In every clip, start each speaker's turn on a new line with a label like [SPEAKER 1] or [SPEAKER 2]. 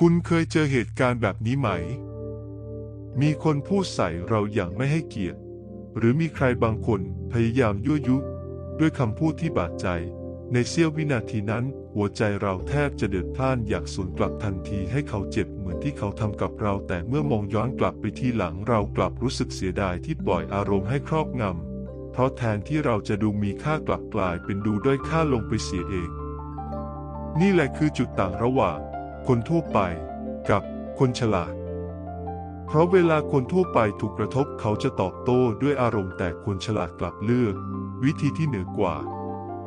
[SPEAKER 1] คุณเคยเจอเหตุการณ์แบบนี้ไหม มีคนพูดใส่เราอย่างไม่ให้เกียรติ หรือมีใครบางคนพยายามยั่วยุ ด้วยคำพูดที่บาดใจ ในเสี้ยววินาทีนั้น หัวใจเราแทบจะเดือดพล่านอยากสวนกลับทันทีให้เขาเจ็บเหมือนที่เขาทำกับเรา แต่เมื่อมองย้อนกลับไปที่หลังเรากลับรู้สึกเสียดายที่ปล่อยอารมณ์ให้ครอบงำ เพราะแทนที่เราจะดูมีค่ากลับกลายเป็นดูด้อยค่าลงไปเสียเอง นี่แหละคือจุดต่างระหว่าง คนทั่วไป กับคนฉลาด เพราะเวลาคนทั่วไปถูกกระทบเขาจะตอบโต้ด้วยอารมณ์แต่คนฉลาดกลับเลือก วิธีที่เหนือกว่า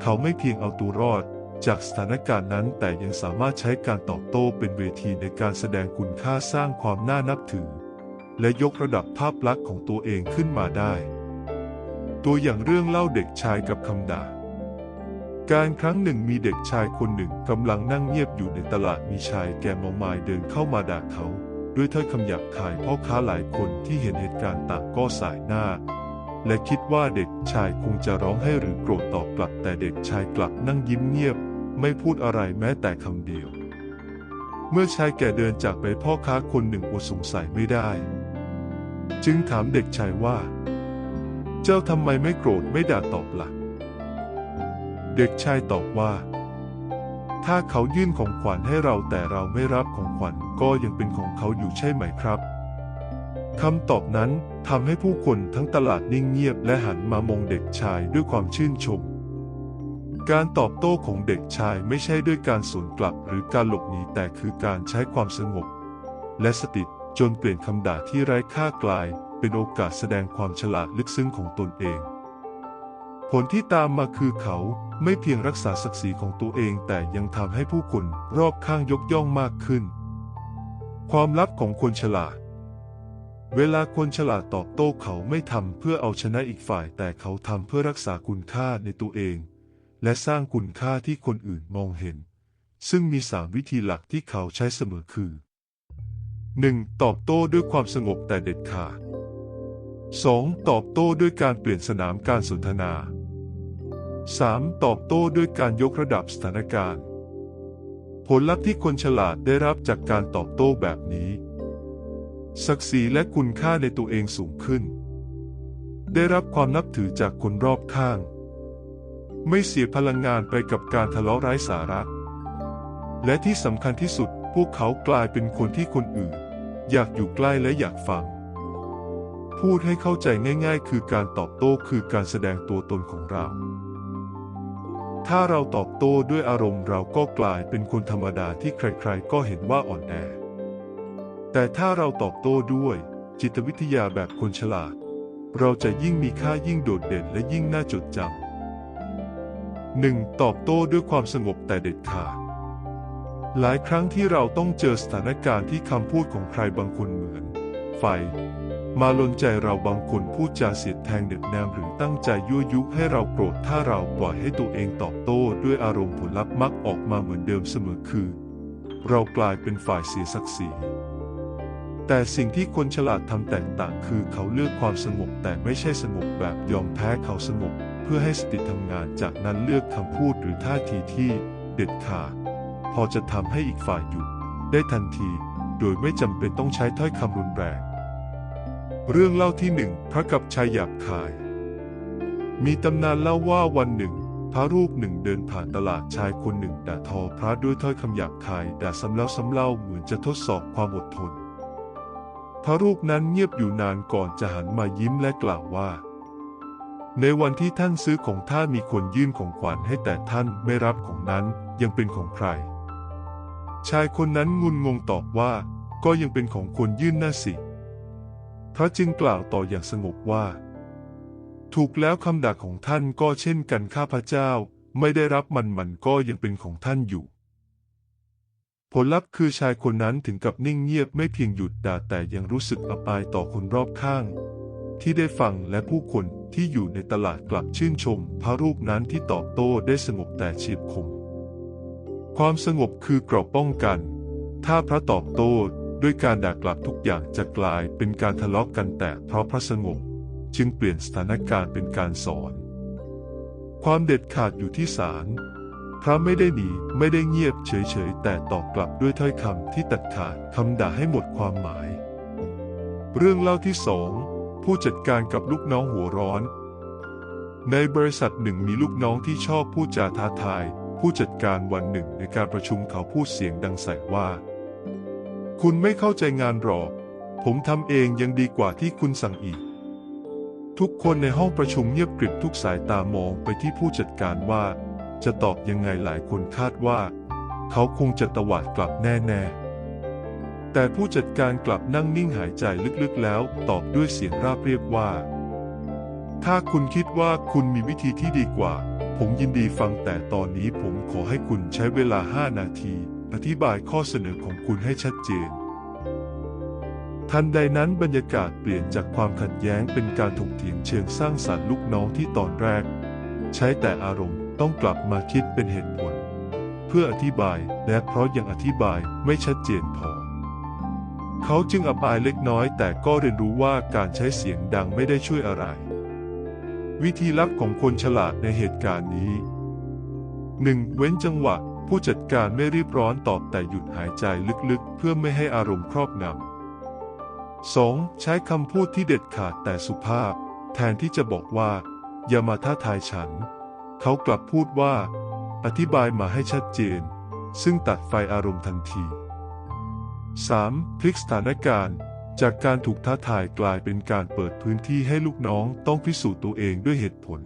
[SPEAKER 1] เขาไม่เพียงเอาตัวรอดจากสถานการณ์นั้นแต่ยังสามารถใช้การตอบโต้เป็นเวทีในการแสดงคุณค่าสร้างความน่านับถือ และยกระดับภาพลักษณ์ของตัวเองขึ้นมาได้ ตัวอย่างเรื่องเล่าเด็กชายกับคำด่า การครั้งหนึ่งมีเด็กชายคนหนึ่งกำลังนั่งเงียบอยู่ในตลาดมีชายแก่เมองมายเดินเข้ามาด่าเขา ด้วยถ้อยคำหยาบคายพ่อค้าหลายคนที่เห็นเหตุการณ์ต่างก็สายหน้า และคิดว่าเด็กชายคงจะร้องให้หรือโกรธตอบกลับ แต่เด็กชายกลับนั่งยิ้มเงียบ ไม่พูดอะไรแม้แต่คำเดียว เมื่อชายแก่เดินจากไปพ่อค้าคนหนึ่งอดสงสัยไม่ได้ จึงถามเด็กชายว่า เจ้าทำไมไม่โกรธไม่ด่าตอบละ่ะ เด็กชายตอบว่า ถ้าเขายื่นของขวัญให้เราแต่เราไม่รับของขวัญก็ยังเป็นของเขาอยู่ใช่ไหมครับคำตอบนั้นทำให้ผู้คนทั้งตลาดนิ่งเงียบและหันมามองเด็กชายด้วยความชื่นชม การตอบโต้ของเด็กชายไม่ใช่ด้วยการสวนกลับหรือการหลบหนีแต่คือการใช้ความสงบ และสติจนเปลี่ยนคำด่าที่ไร้ค่ากลาย เป็นโอกาสแสดงความฉลาดลึกซึ้งของตนเอง ผลที่ตามมาคือเขาไม่เพียงรักษาศักดิ์ศรีของตัวเองแต่ยังทำให้ผู้คนรอบข้างยกย่องมากขึ้น ความลับของคนฉลาด เวลาคนฉลาดตอบโต้เขาไม่ทำเพื่อเอาชนะอีกฝ่าย แต่เขาทำเพื่อรักษาคุณค่าในตัวเอง และสร้างคุณค่าที่คนอื่นมองเห็น ซึ่งมีสามวิธีหลักที่เขาใช้เสมอคือ 1. ตอบโต้ด้วยความสงบแต่เด็ดขาด 2. ตอบโต้ด้วยการเปลี่ยนสนามการสนทนา 3. ตอบโต้ด้วยการยกระดับสถานการณ์ ผลลัพธ์ที่คนฉลาดได้รับจากการตอบโต้แบบนี้ ศักดิ์ศรีและคุณค่าในตัวเองสูงขึ้น ได้รับความนับถือจากคนรอบข้าง ไม่เสียพลังงานไปกับการทะเลาะไร้สาระ และที่สำคัญที่สุดพวกเขากลายเป็นคนที่คนอื่น อยากอยู่ใกล้และอยากฟังพูดให้เข้าใจง่าย ๆ คือการตอบโต้คือการแสดงตัวตนของเรา ถ้าเราตอบโต้ด้วยอารมณ์เราก็กลายเป็นคนธรรมดาที่ใครๆ ก็เห็นว่าอ่อนแอ แต่ถ้าเราตอบโต้ด้วยจิตวิทยาแบบคนฉลาด เราจะยิ่งมีค่ายิ่งโดดเด่นและยิ่งน่าจดจำหนึ่งตอบโต้ด้วยความสงบแต่เด็ดขาด หลายครั้งที่เราต้องเจอสถานการณ์ที่คำพูดของใครบางคนเหมือน ไฟ มาลนใจเราบางคนพูดจาเสียดแทงเด็ดแนมหรือตั้งใจยั่วยุให้เราโกรธถ้าเราปล่อยให้ตัวเองตอบโต้ด้วยอารมณ์ผลลัพธ์มักออกมาเหมือนเดิมเสมอคือ เรากลายเป็นฝ่ายเสียศักดิ์ศรีแต่สิ่งที่คนฉลาดทำแตกต่างคือเขาเลือกความสงบแต่ไม่ใช่สงบแบบยอมแพ้เขาสงบเพื่อให้สติทำงานจากนั้นเลือกคำพูดหรือท่าทีที่เด็ดขาดพอจะทำให้อีกฝ่ายหยุดได้ทันที โดยไม่จำเป็นต้องใช้ถ้อยคำรุนแรง เรื่องเล่าที่หนึ่งพระกับชายหยาบคาย มีตำนานเล่าว่าวันหนึ่ง พระรูปหนึ่งเดินผ่านตลาดชายคนหนึ่งด่าทอพระด้วยถ้อยคำหยาบคายด่าซ้ำแล้วซ้ำเล่าเหมือนจะทดสอบความอดทน พระรูปนั้นเงียบอยู่นานก่อนจะหันมายิ้มและกล่าวว่า ในวันที่ท่านซื้อของท่านมีคนยื่นของขวัญให้แต่ท่านไม่รับของนั้นยังเป็นของใคร ชายคนนั้นงุนงงตอบว่า ก็ยังเป็นของคนยื่นน่าสิ พระจึงกล่าวต่ออย่างสงบว่า ถูกแล้วคำด่าของท่านก็เช่นกันข้าพเจ้าไม่ได้รับมันมันก็ยังเป็นของท่านอยู่ ผลลัพธ์คือชายคนนั้นถึงกับนิ่งเงียบไม่เพียงหยุดด่าแต่ยังรู้สึกอับอายต่อคนรอบข้าง ที่ได้ฟังและผู้คนที่อยู่ในตลาดกลับชื่นชม พระรูปนั้นที่ตอบโต้ได้สงบแต่เฉียบคม ความสงบคือเกราะป้องกัน ถ้าพระตอบโต้ ด้วยการด่ากลับทุกอย่างจะกลายเป็นการทะเลาะกกันแต่เพราะพระสงบจึงเปลี่ยนสถานการณ์เป็นการสอน ความเด็ดขาดอยู่ที่ศาลพพระไม่ได้หนีไม่ได้เงียบเฉยๆ แต่ตอบกลับด้วยถ้อยคำที่ตัดขาดคำด่าให้หมดความหมาย เรื่องเล่าที่สองผู้จัดการกับลูกน้องหัวร้อน ในบริษัทหนึ่งมีลูกน้องที่ชอบพูดจาท้าทาย ผู้จัดการวันหนึ่งในการประชุมเขาพูดเสียงดังใส่ว่า คุณไม่เข้าใจงานหรอก ผมทำเองยังดีกว่าที่คุณสั่งอีก ทุกคนในห้องประชุมเงียบกริบทุกสายตามองไปที่ผู้จัดการว่า จะตอบยังไงหลายคนคาดว่า เขาคงจะตวาดกลับแน่ๆ แต่ผู้จัดการกลับนั่งนิ่งหายใจลึกๆแล้ว ตอบด้วยเสียงราบเรียบว่า ถ้าคุณคิดว่าคุณมีวิธีที่ดีกว่า ผมยินดีฟังแต่ตอนนี้ผมขอให้คุณใช้เวลา5นาที อธิบายข้อเสนอของคุณให้ชัดเจน ทันใดนั้นบรรยากาศเปลี่ยนจากความขัดแย้งเป็นการถกเถียงเชิงสร้างสรรค์ลูกน้องที่ตอนแรก ใช้แต่อารมณ์ต้องกลับมาคิดเป็นเหตุผล เพื่ออธิบายและเพราะยังอธิบายไม่ชัดเจนพอ เขาจึงอับอายเล็กน้อยแต่ก็เรียนรู้ว่าการใช้เสียงดังไม่ได้ช่วยอะไร วิธีลับของคนฉลาดในเหตุการณ์นี้ 1. เว้นจังหวะ ผู้จัดการไม่รีบร้อนตอบแต่หยุดหายใจลึกๆ เพื่อไม่ให้อารมณ์ครอบงำ 2. ใช้คำพูดที่เด็ดขาดแต่สุภาพ แทนที่จะบอกว่า อย่ามาท้าทายฉัน เขากลับพูดว่า อธิบายมาให้ชัดเจน ซึ่งตัดไฟอารมณ์ทันที 3. พลิกสถานการณ์ จากการถูกท้าทายกลายเป็นการเปิดพื้นที่ให้ลูกน้องต้องพิสูจน์ตัวเองด้วยเหตุผล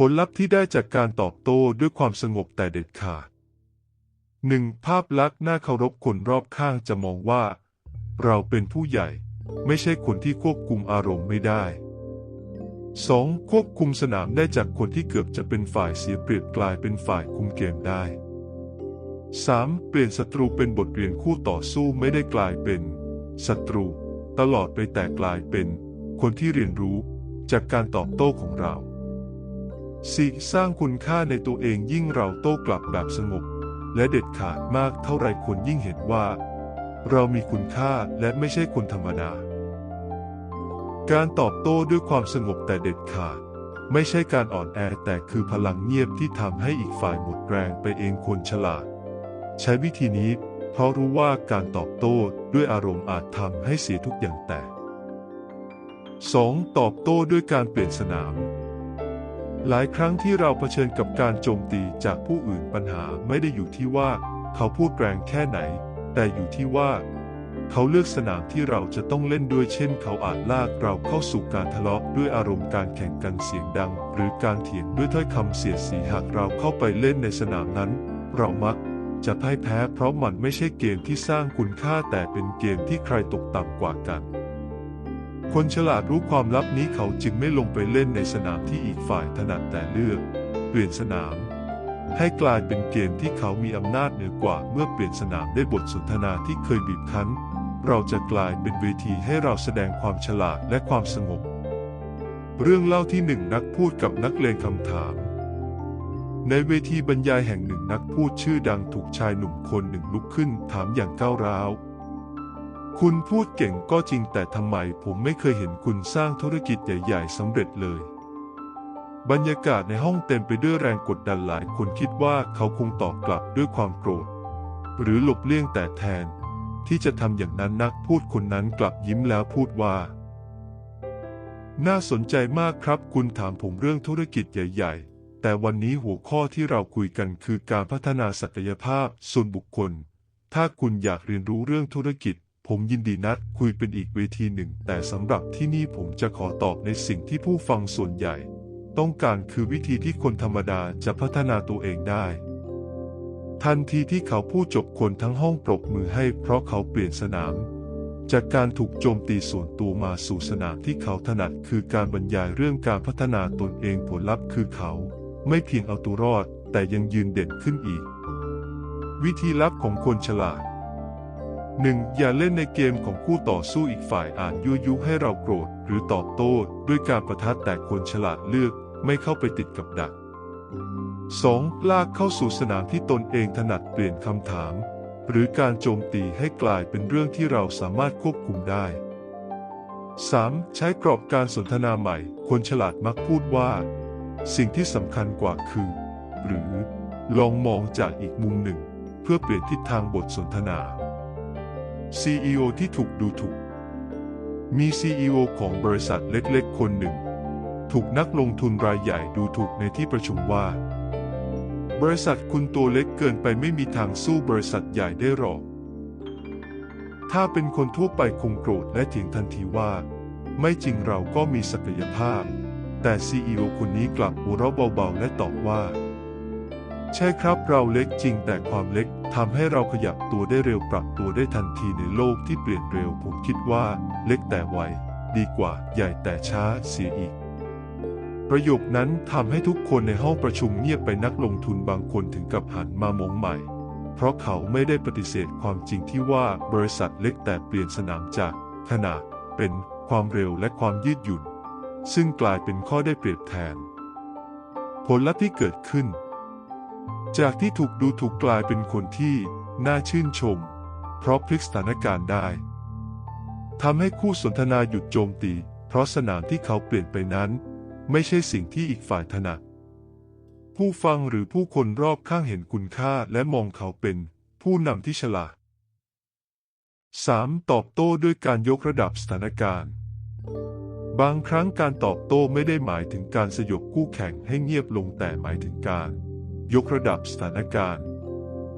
[SPEAKER 1] ผลลัพธ์ที่ได้จากการตอบโต้ด้วยความสงบแต่เด็ดขาด 1. ภาพลักษณ์น่าเคารพคนรอบข้างจะมองว่า เราเป็นผู้ใหญ่ไม่ใช่คนที่ควบคุมอารมณ์ไม่ได้ 2. ควบคุมสนามได้จากคนที่เกือบจะเป็นฝ่ายเสียเปรียบกลายเป็นฝ่ายคุมเกมได้ 3. เปลี่ยนศัตรูเป็นบทเรียนคู่ต่อสู้ไม่ได้กลายเป็นศัตรู ตลอดไปแต่กลายเป็น คนที่เรียนรู้จากการตอบโต้ของเรา 4. สร้างคุณค่าในตัวเองยิ่งเราโต้กลับแบบสงบและเด็ดขาดมากเท่าไรคนยิ่งเห็นว่า เรามีคุณค่าและไม่ใช่คนธรรมดา การตอบโต้ด้วยความสงบแต่เด็ดขาด ไม่ใช่การอ่อนแอแต่คือพลังเงียบที่ทำให้อีกฝ่ายหมดแรงไปเองคนฉลาด ใช้วิธีนี้เพราะรู้ว่าการตอบโต้ด้วยอารมณ์อาจทำให้เสียทุกอย่างแตก 2. ตอบโต้ด้วยการเปลี่ยนสนาม หลายครั้งที่เราเผชิญกับการโจมตีจากผู้อื่นปัญหาไม่ได้อยู่ที่ว่าเขาพูดแรงแค่ไหน แต่อยู่ที่ว่า เขาเลือกสนามที่เราจะต้องเล่นด้วยเช่น เขาอาจลากเราเข้าสู่การทะเลาะด้วยอารมณ์การแข่งกันเสียงดัง หรือการเถียงด้วยถ้อยคำเสียดสีหากเราเข้าไปเล่นในสนามนั้น เรามักจะพ่ายแพ้เพราะมันไม่ใช่เกมที่สร้างคุณค่าแต่เป็นเกมที่ใครตกต่ำกว่ากัน คนฉลาดรู้ความลับนี้เขาจึงไม่ลงไปเล่นในสนามที่อีกฝ่ายถนัดแต่เลือก เปลี่ยนสนาม ให้กลายเป็นเกมที่เขามีอำนาจเหนือกว่าเมื่อเปลี่ยนสนามได้บทสนทนาที่เคยบีบคั้น เราจะกลายเป็นเวทีให้เราแสดงความฉลาดและความสงบ เรื่องเล่าที่หนึ่งนักพูดกับนักเลงคำถาม ในเวทีบรรยายแห่งหนึ่งนักพูดชื่อดังถูกชายหนุ่มคนหนึ่งลุกขึ้นถามอย่างก้าวร้าว คุณพูดเก่งก็จริงแต่ทำไมผมไม่เคยเห็นคุณสร้างธุรกิจใหญ่ ๆสำเร็จเลย บรรยากาศในห้องเต็มไปด้วยแรงกดดันหลายคนคิดว่าเขาคงตอบกลับด้วยความโกรธ หรือหลบเลี่ยงแต่แทน ที่จะทำอย่างนั้นนักพูดคนนั้นกลับยิ้มแล้วพูดว่า น่าสนใจมากครับ คุณถามผมเรื่องธุรกิจใหญ่ ๆ แต่วันนี้หัวข้อที่เราคุยกันคือการพัฒนาศักยภาพส่วนบุคคล ถ้าคุณอยากเรียนรู้เรื่องธุรกิจ ผมยินดีนัดคุยเป็นอีกเวทีหนึ่ง แต่สำหรับที่นี่ผมจะขอตอบในสิ่งที่ผู้ฟังส่วนใหญ่ ต้องการคือวิธีที่คนธรรมดาจะพัฒนาตัวเองได้ ทันทีที่เขาพูดจบคนทั้งห้องปรบมือให้เพราะเขาเปลี่ยนสนาม จากการถูกโจมตีส่วนตัวมาสู่สนามที่เขาถนัดคือการบรรยายเรื่องการพัฒนาตนเองผลลัพธ์คือเขา ไม่เพียงเอาตัวรอด แต่ยังยืนเด่นขึ้นอีก วิธีลับของคนฉลาด 1. อย่าเล่นในเกมของคู่ต่อสู้อีกฝ่ายอ่าจยั่วยุให้เราโกรธ หรือตอบโต้ด้วยการประทัดแต่คนฉลาดเลือกไม่เข้าไปติดกับดัก 2. ลากเข้าสู่สนามที่ตนเองถนัดเปลี่ยนคำถาม หรือการโจมตีให้กลายเป็นเรื่องที่เราสามารถควบคุมได้ 3. ใช้กรอบการสนทนาใหม่ คนฉลาดมักพูดว่า สิ่งที่สำคัญกว่าคือ หรือ ลองมองจากอีกมุมหนึ่ง เพื่อเปลี่ยนทิศทางบทสนทนา CEO ที่ถูกดูถูก มี CEO ของบริษัทเล็กๆ คนหนึ่ง ถูกนักลงทุนรายใหญ่ดูถูกในที่ประชุมว่า บริษัทคุณตัวเล็กเกินไปไม่มีทางสู้บริษัทใหญ่ได้หรอก ถ้าเป็นคนทั่วไปคงโกรธและเถียงทันทีว่า ไม่จริงเราก็มีศักยภาพ แต่ CEO คนนี้กลับหัวเราะเบาๆและตอบว่า ใช่ครับเราเล็กจริงแต่ความเล็กทำให้เราขยับตัวได้เร็วปรับตัวได้ทันทีในโลกที่เปลี่ยนเร็วผมคิดว่า เล็กแต่ไวดีกว่าใหญ่แต่ช้าเสียอีก ประโยคนั้นทำให้ทุกคนในห้องประชุมเงียบไปนักลงทุนบางคนถึงกับหันมามองใหม่ เพราะเขาไม่ได้ปฏิเสธความจริงที่ว่าบริษัทเล็กแต่เปลี่ยนสนามจากขนาดเป็นความเร็วและความยืดหยุ่น ซึ่งกลายเป็นข้อได้เปรียบแทน ผลลัพธ์ที่เกิดขึ้น จากที่ถูกดูถูกกลายเป็นคนที่น่าชื่นชม เพราะพลิกสถานการณ์ได้ทำให้คู่สนทนาหยุดโจมตี เพราะสนามที่เขาเปลี่ยนไปนั้น ไม่ใช่สิ่งที่อีกฝ่ายถนัดผู้ฟังหรือผู้คนรอบข้างเห็นคุณค่าและมองเขาเป็นผู้นำที่ฉลาด 3. ตอบโต้ด้วยการยกระดับสถานการณ์ บางครั้งการตอบโต้ไม่ได้หมายถึงการสยบคู่แข่งให้เงียบลงแต่หมายถึงการ ยกระดับสถานการณ์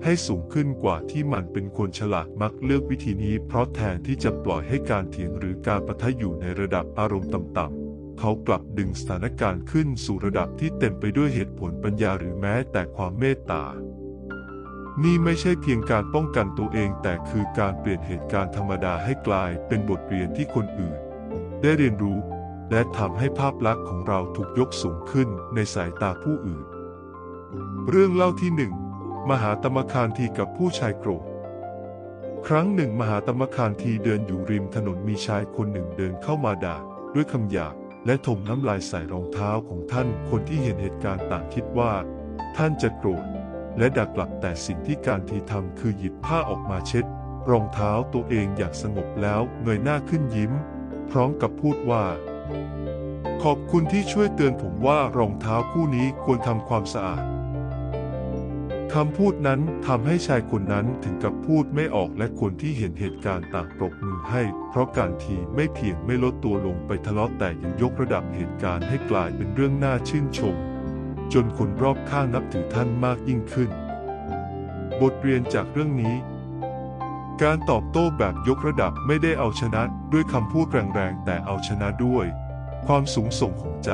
[SPEAKER 1] ให้สูงขึ้นกว่าที่มันเป็นคนฉลาดมักเลือกวิธีนี้ เพราะแทนที่จะปล่อยให้การเถียงหรือการปะทะอยู่ในระดับอารมณ์ต่ำๆเขากลับดึงสถานการณ์ขึ้นสู่ระดับที่เต็มไปด้วยเหตุผลปัญญาหรือแม้แต่ความเมตตานี่ไม่ใช่เพียงการป้องกันตัวเองแต่คือการเปลี่ยนเหตุการณ์ธรรมดาให้กลายเป็นบทเรียนที่คนอื่น ได้เรียนรู้ และทำให้ภาพลักษณ์ของเราถูกยกสูงขึ้นในสายตาผู้อื่น เรื่องเล่าที่หนึ่งมหาตมคานทีกับผู้ชายโกรธ ครั้งหนึ่งมหาตมคานทีเดินอยู่ริมถนนมีชายคนหนึ่งเดินเข้ามาด่า ด้วยคำหยาบและถมน้ำลายใส่รองเท้าของท่าน คนที่เห็นเหตุการณ์ต่างคิดว่า ท่านจะโกรธ และดักกลับแต่สิ่งที่การทีทำคือหยิบผ้าออกมาเช็ด รองเท้าตัวเองอย่างสงบแล้วเงยหน้าขึ้นยิ้ม พร้อมกับพูดว่า ขอบคุณที่ช่วยเตือนผมว่ารองเท้าคู่นี้ควรทำความสะอาด คำพูดนั้นทำให้ชายคนนั้นถึงกับพูดไม่ออกและคนที่เห็นเหตุการณ์ต่างปรบมือให้ เพราะการทีไม่เพียงไม่ลดตัวลงไปทะเลาะแต่ยังยกระดับเหตุการณ์ให้กลายเป็นเรื่องน่าชื่นชม จนคนรอบข้างนับถือท่านมากยิ่งขึ้น บทเรียนจากเรื่องนี้ การตอบโต้แบบยกระดับไม่ได้เอาชนะด้วยคำพูดแรงๆแต่เอาชนะด้วย ความสูงส่งของใจ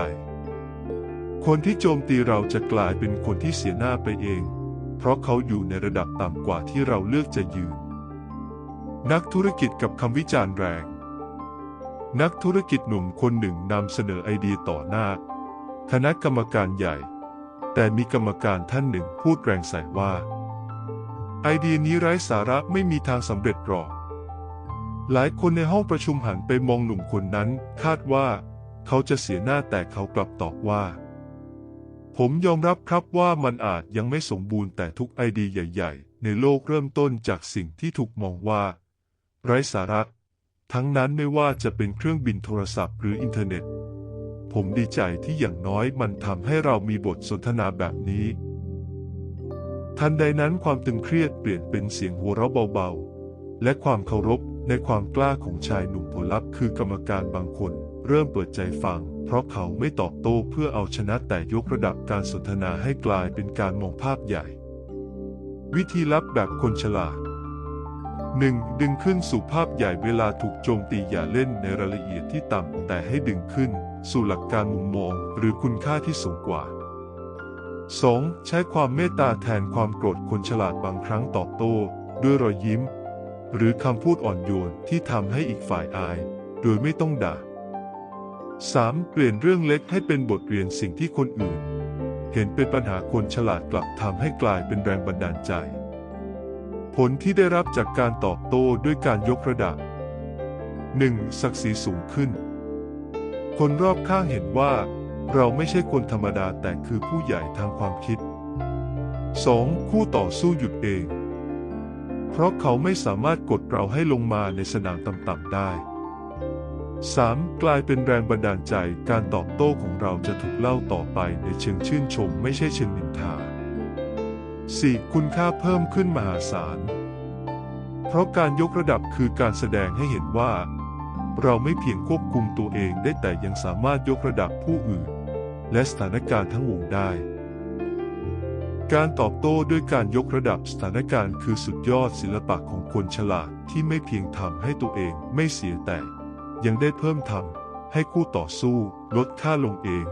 [SPEAKER 1] คนที่โจมตีเราจะกลายเป็นคนที่เสียหน้าไปเอง เพราะเขาอยู่ในระดับต่ำกว่าที่เราเลือกจะยืน นักธุรกิจกับคำวิจารณ์แรง นักธุรกิจหนุ่มคนหนึ่งนำเสนอไอเดียต่อหน้า คณะกรรมการใหญ่ แต่มีกรรมการท่านหนึ่งพูดแรงใส่ว่า ไอเดียนี้ไร้สาระไม่มีทางสำเร็จหรอก หลายคนในห้องประชุมหันไปมองหนุ่มคนนั้น คาดว่า เขาจะเสียหน้าแต่เขากลับตอบว่า ผมยอมรับครับว่ามันอาจยังไม่สมบูรณ์แต่ทุกไอเดียใหญ่ ๆ ในโลกเริ่มต้นจากสิ่งที่ถูกมองว่า ไร้สาระ ทั้งนั้นไม่ว่าจะเป็นเครื่องบินโทรศัพท์หรืออินเทอร์เน็ต ผมดีใจที่อย่างน้อยมันทำให้เรามีบทสนทนาแบบนี้ ทันใดนั้นความตึงเครียดเปลี่ยนเป็นเสียงหัวเราะเบาๆ และความเคารพในความกล้าของชายหนุ่มผลลัพธ์คือกรรมการบางคน เริ่มเปิดใจฟัง เพราะเขาไม่ตอบโต้เพื่อเอาชนะแต่ยกระดับการสนทนาให้กลายเป็นการมองภาพใหญ่ วิธีลับแบบคนฉลาด 1. ดึงขึ้นสู่ภาพใหญ่เวลาถูกโจมตีอย่าเล่นในรายละเอียดที่ต่ำ แต่ให้ดึงขึ้น สู่หลักการมุมมอง หรือคุณค่าที่สูงกว่า 2. ใช้ความเมตตาแทนความโกรธคนฉลาดบางครั้งตอบโต้ ด้วยรอยยิ้ม หรือคำพูดอ่อนโยนที่ทำให้อีกฝ่ายอาย โดยไม่ต้องด่า 3. เปลี่ยนเรื่องเล็กให้เป็นบทเรียนสิ่งที่คนอื่น เห็นเป็นปัญหาคนฉลาดกลับทำให้กลายเป็นแรงบันดาลใจ ผลที่ได้รับจากการตอบโต้ด้วยการยกระดับ 1. ศักดิ์ศรีสูงขึ้น คนรอบข้างเห็นว่า เราไม่ใช่คนธรรมดาแต่คือผู้ใหญ่ทางความคิด 2. คู่ต่อสู้หยุดเอง เพราะเขาไม่สามารถกดเราให้ลงมาในสนามต่ำๆได้ 3. กลายเป็นแรงบันดาลใจ การตอบโต้ของเราจะถูกเล่าต่อไปในเชิงชื่นชมไม่ใช่เชิงนินทา 4. คุณค่าเพิ่มขึ้นมหาศาล เพราะการยกระดับคือการแสดงให้เห็นว่า เราไม่เพียงควบคุมตัวเองได้แต่ยังสามารถยกระดับผู้อื่น และสถานการณ์ทั้งวงได้ การตอบโต้ด้วยการยกระดับสถานการณ์คือสุดยอดศิลปะของคนฉลาดที่ไม่เพียงทำให้ตัวเองไม่เสียแต่ ยังได้เพิ่มทำให้คู่ต่อสู้ลดค่าลงเอง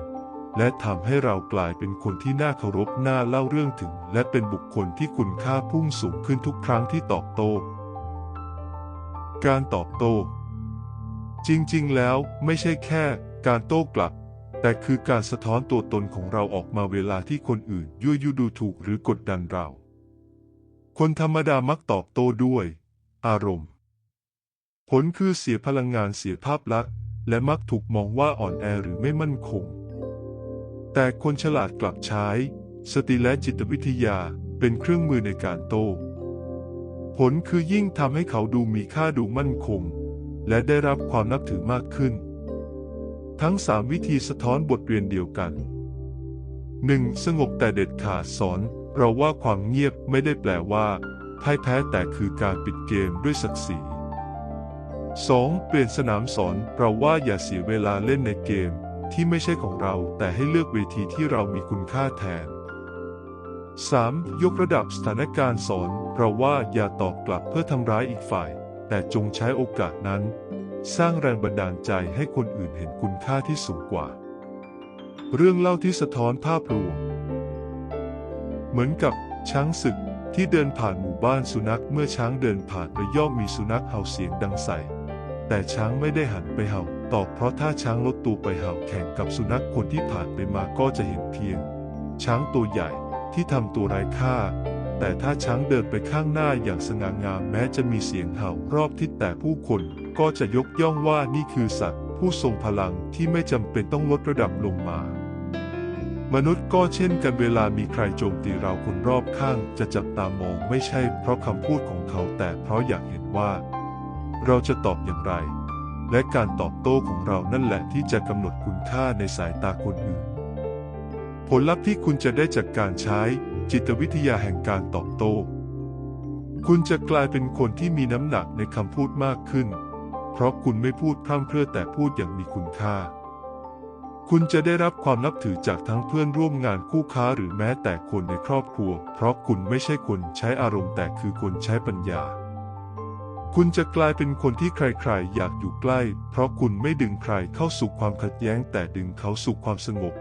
[SPEAKER 1] และทำให้เรากลายเป็นคนที่น่าเคารพน่าเล่าเรื่องถึง และเป็นบุคคลที่คุณค่าพุ่งสูงขึ้นทุกครั้งที่ตอบโต้การตอบโต้จริงๆ แล้วไม่ใช่แค่การโต้กลับ แต่คือการสะท้อนตัวตนของเราออกมาเวลาที่คนอื่นยั่วยุดูถูกหรือกดดันเรา คนธรรมดามักตอบโต้ด้วย อารมณ์ ผลคือเสียพลังงานเสียภาพลักษณ์และมักถูกมองว่าอ่อนแอหรือไม่มั่นคง แต่คนฉลาดกลับใช้ สติและจิตวิทยาเป็นเครื่องมือในการโต้ผลคือยิ่งทำให้เขาดูมีค่าดูมั่นคง และได้รับความนับถือมากขึ้น ทั้งสามวิธีสะท้อนบทเรียนเดียวกัน 1. สงบแต่เด็ดขาดสอน เราว่าความเงียบไม่ได้แปลว่าพ่ายแพ้แต่คือการปิดเกมด้วยศักดิ์ศรี 2. เปลี่ยนสนามสอนเราว่าอย่าเสียเวลาเล่นในเกม ที่ไม่ใช่ของเราแต่ให้เลือกเวทีที่เรามีคุณค่าแทน 3. ยกระดับสถานการณ์สอนเราว่าอย่าตอบกลับเพื่อทำร้ายอีกฝ่าย แต่จงใช้โอกาสนั้น สร้างแรงบันดาลใจให้คนอื่นเห็นคุณค่าที่สูงกว่า เรื่องเล่าที่สะท้อนภาพรวม เหมือนกับช้างศึกที่เดินผ่านหมู่บ้านสุนัขเมื่อช้างเดินผ่านไปย่อมมีสุนัขเห่าเสียงดังใส่ แต่ช้างไม่ได้หันไปเห่าตอบเพราะถ้าช้างลดตัวไปเห่าแข่งกับสุนัขคนที่ผ่านไปมาก็จะเห็นเพียง ช้างตัวใหญ่ที่ทำตัวไร้ค่า แต่ถ้าช้างเดินไปข้างหน้าอย่างสง่างามแม้จะมีเสียงเห่ารอบทิศแต่ผู้คนก็จะยกย่องว่านี่คือสัตว์ ผู้ทรงพลังที่ไม่จำเป็นต้องลดระดับลงมามนุษย์ก็เช่นกันเวลามีใครโจมตีเราคนรอบข้างจะจับตามองไม่ใช่เพราะคำพูดของเขาแต่เพราะอยากเห็นว่า เราจะตอบอย่างไร และการตอบโต้ของเรานั่นแหละที่จะกำหนดคุณค่าในสายตาคนอื่น ผลลัพธ์ที่คุณจะได้จากการใช้จิตวิทยาแห่งการตอบโต้ คุณจะกลายเป็นคนที่มีน้ำหนักในคำพูดมากขึ้น เพราะคุณไม่พูดพร่ำเพรื่อแต่พูดอย่างมีคุณค่า คุณจะได้รับความนับถือจากทั้งเพื่อนร่วมงานคู่ค้าหรือแม้แต่คนในครอบครัว เพราะคุณไม่ใช่คนใช้อารมณ์แต่คือคนใช้ปัญญา คุณจะกลายเป็นคนที่ใครๆ อยากอยู่ใกล้ เพราะคุณไม่ดึงใครเข้าสู่ความขัดแย้ง แต่ดึงเขาสู่ความสงบ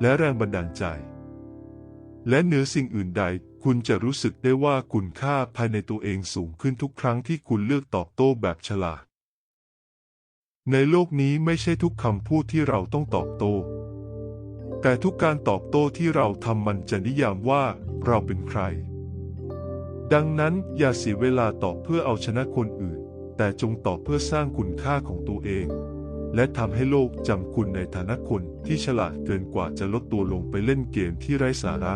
[SPEAKER 1] และแรงบันดาลใจ และเหนือสิ่งอื่นใด คุณจะรู้สึกได้ว่าคุณค่าภายในตัวเองสูงขึ้นทุกครั้งที่คุณเลือกตอบโต้แบบฉลาด ในโลกนี้ไม่ใช่ทุกคำพูดที่เราต้องตอบโต้ แต่ทุกการตอบโต้ที่เราทำมันจะนิยามว่าเราเป็นใคร ดังนั้นอย่าเสียเวลาตอบเพื่อเอาชนะคนอื่น แต่จงตอบเพื่อสร้างคุณค่าของตัวเอง และทำให้โลกจำคุณในฐานะคนที่ฉลาดเกินกว่าจะลดตัวลงไปเล่นเกมที่ไร้สาระ